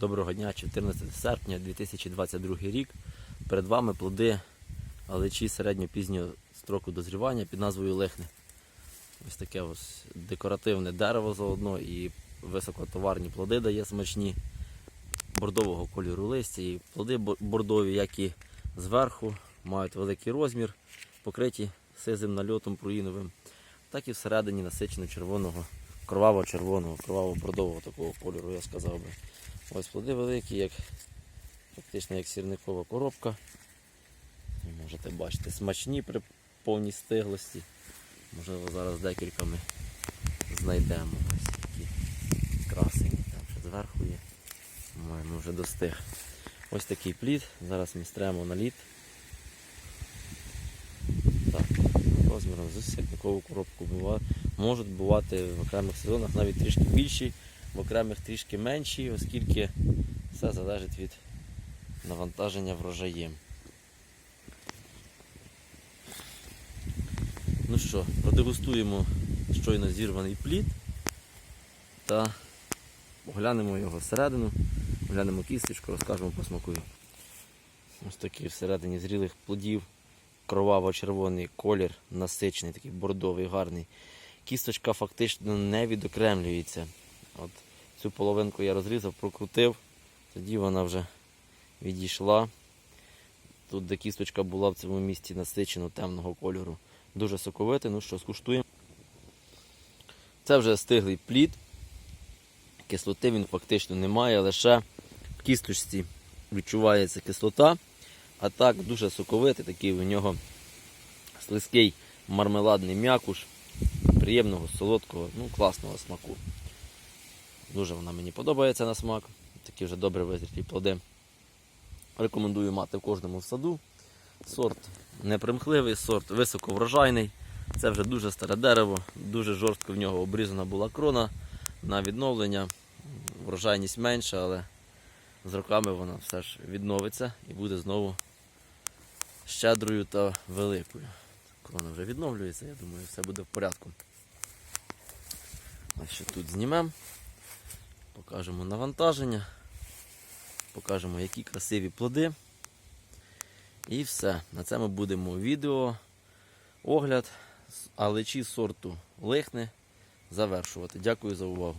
Доброго дня, 14 серпня 2022 рік. Перед вами плоди алечі середньо-пізнього строку дозрівання під назвою лихни. Ось таке ось декоративне дерево заодно і високотоварні плоди дає смачні, бордового кольору листя. І плоди бордові, як і зверху, мають великий розмір, покриті сизим нальотом пруїновим, так і всередині насичено червоного, кроваво-червоного, кроваво-бордового такого кольору, я сказав би. Ось плоди великі, як фактично як сірникова коробка. Можете бачити, смачні при повній стиглості. Можливо, зараз декілька ми знайдемо ось такі красені. Там ще зверху є. Маємо вже достиг. Ось такий плід. Зараз ми стремо на лід. Так, розміром з сірникову коробку бува- можуть бувати в окремих сезонах навіть трішки більші, в окремих трішки менші, оскільки все залежить від навантаження врожаєм. Ну що, продегустуємо щойно зірваний плід та оглянемо його всередину, оглянемо кісточку, розкажемо по смакові. Ось такий всередині зрілих плодів, кроваво-червоний колір, насичений, такий бордовий, гарний. Кісточка фактично не відокремлюється. От цю половинку я розрізав, прокрутив, тоді вона вже відійшла. Тут, де кісточка була в цьому місці насичено темного кольору. Дуже соковитий. Ну що, скуштуємо. Це вже стиглий плід. Кислоти він фактично не має, лише в кісточці відчувається кислота. А так дуже соковитий, такий у нього слизький мармеладний м'якуш, приємного, солодкого, ну класного смаку. Дуже вона мені подобається на смак. Такі вже добре визріті плоди. Рекомендую мати в кожному саду. Сорт непримхливий, сорт високоврожайний. Це вже дуже старе дерево, дуже жорстко в нього обрізана була крона на відновлення. Врожайність менша, але з роками вона все ж відновиться і буде знову щедрою та великою. Крона вже відновлюється, я думаю, все буде в порядку. Ось що тут знімемо, покажемо навантаження, покажемо, які красиві плоди. І все. На це ми будемо відео огляд алечі сорту лихни завершувати. Дякую за увагу.